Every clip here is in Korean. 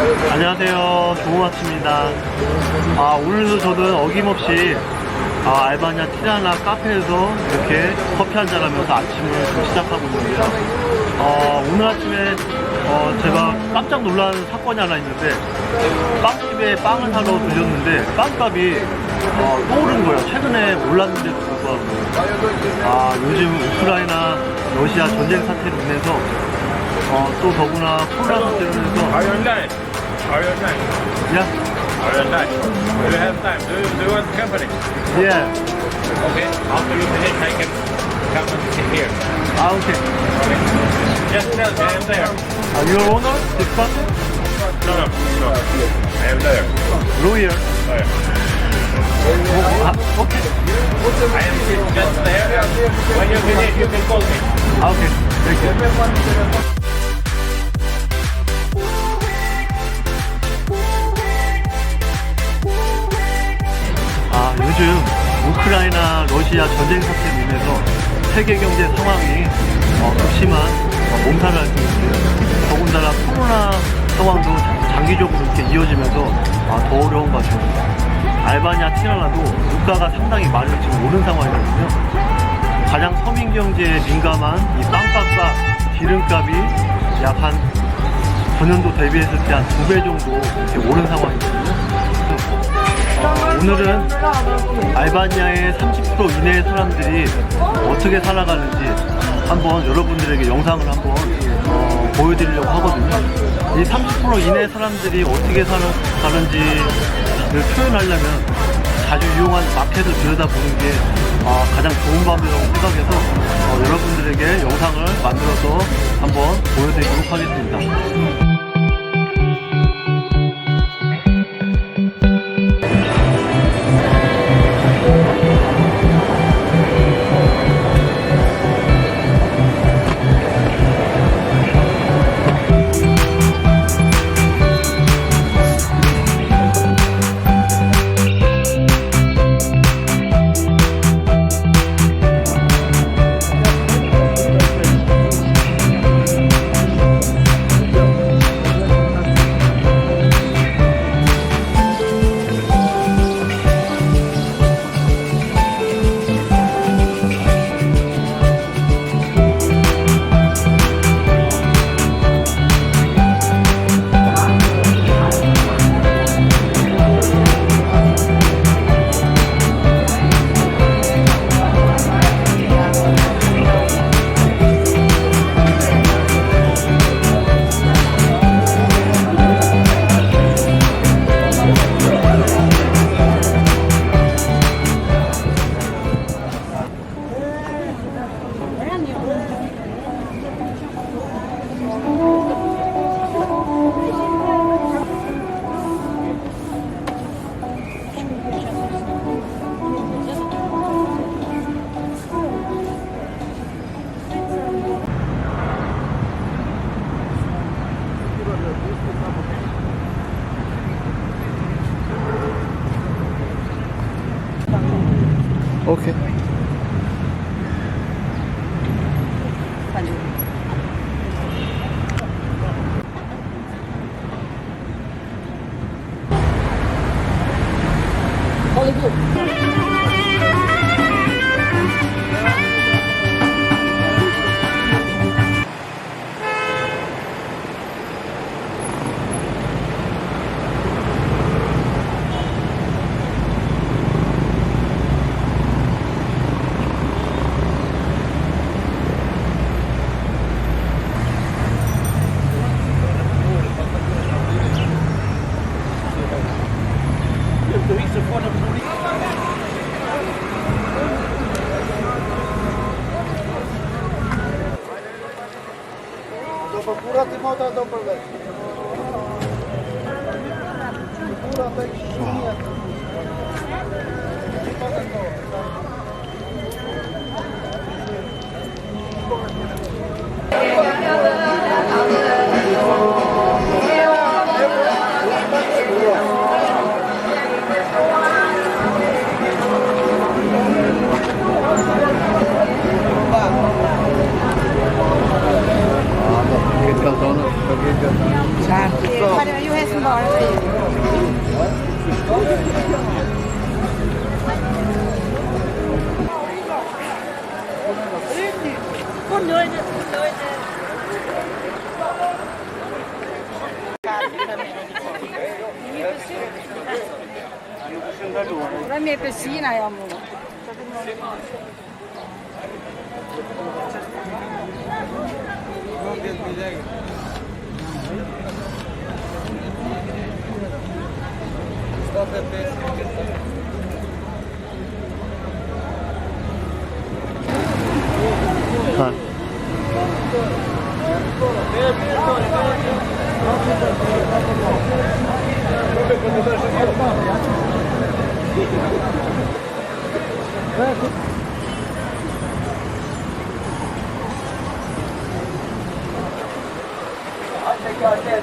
안녕하세요. 좋은 아침입니다. 아, 오늘도 저는 어김없이 아, 알바니아 티라나 카페에서 이렇게 커피 한잔 하면서 아침을 좀 시작하고 있는데요. 어, 오늘 아침에 어, 제가 깜짝 놀란 사건이 하나 있는데 빵집에 빵을 사러 들렸는데 빵값이 어, 또 오른 거예요. 최근에 올랐는데도 불구하고 아, 요즘 우크라이나 러시아 전쟁 사태로 인해서 어, 또 더구나 코로나 사태로 인해서 Are you okay? time? Yeah. Are you okay? Do you have time? Do you, do you want the company? Yeah. Okay. After you finish, I can come and sit here. Ah, okay. okay. Just tell me, I am there. Are you owner? This person? No, no, no. I am there. lawyer. Lawyer? Lawyer. Oh, ah, okay. I am just there. When you finish, you can call me. Ah, okay. Thank you. 우크라이나 러시아 전쟁 사태로 인해서 세계 경제 상황이 어, 극심한 어, 몸살을 앓고 있는데요. 더군다나 코로나 상황도 자- 장기적으로 이렇게 이어지면서 아, 더 어려운 것 같습니다. 알바니아 티라나도 물가가 상당히 많이 지금 오른 상황이거든요. 가장 서민 경제에 민감한 이 빵값과 기름값이 약 한 전년도 대비했을 때 한 두 배 정도 이렇게 오른 상황이거든요. 어, 오늘은 알바니아의 30% 이내의 사람들이 어떻게 살아가는지 한번 여러분들에게 영상을 한번 어, 보여드리려고 하거든요. 이 30% 이내 사람들이 어떻게 사는, 사는지를 표현하려면 자주 이용한 마켓을 들여다보는 게 아, 가장 좋은 방법이라고 생각해서 어, 여러분들에게 영상을 만들어서 한번 보여드리도록 하겠습니다. Okay. Uau. 姑娘们，姑娘们。我们是新疆人。我们是新疆人。Ha. Hadi gel gel.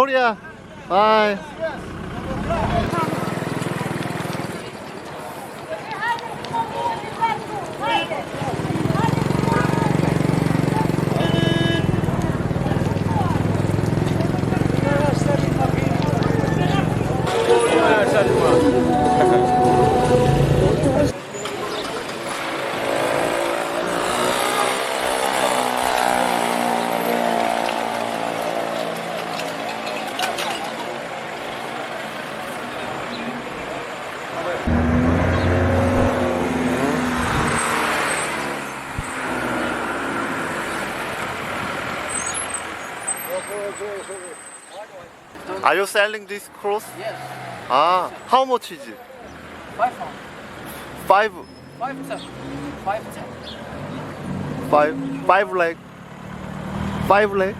Korea. Bye. Are you selling this clothes? Yes, Ah, how much is it? five. Five, Five percent. Five percent. five, five leg, five leg.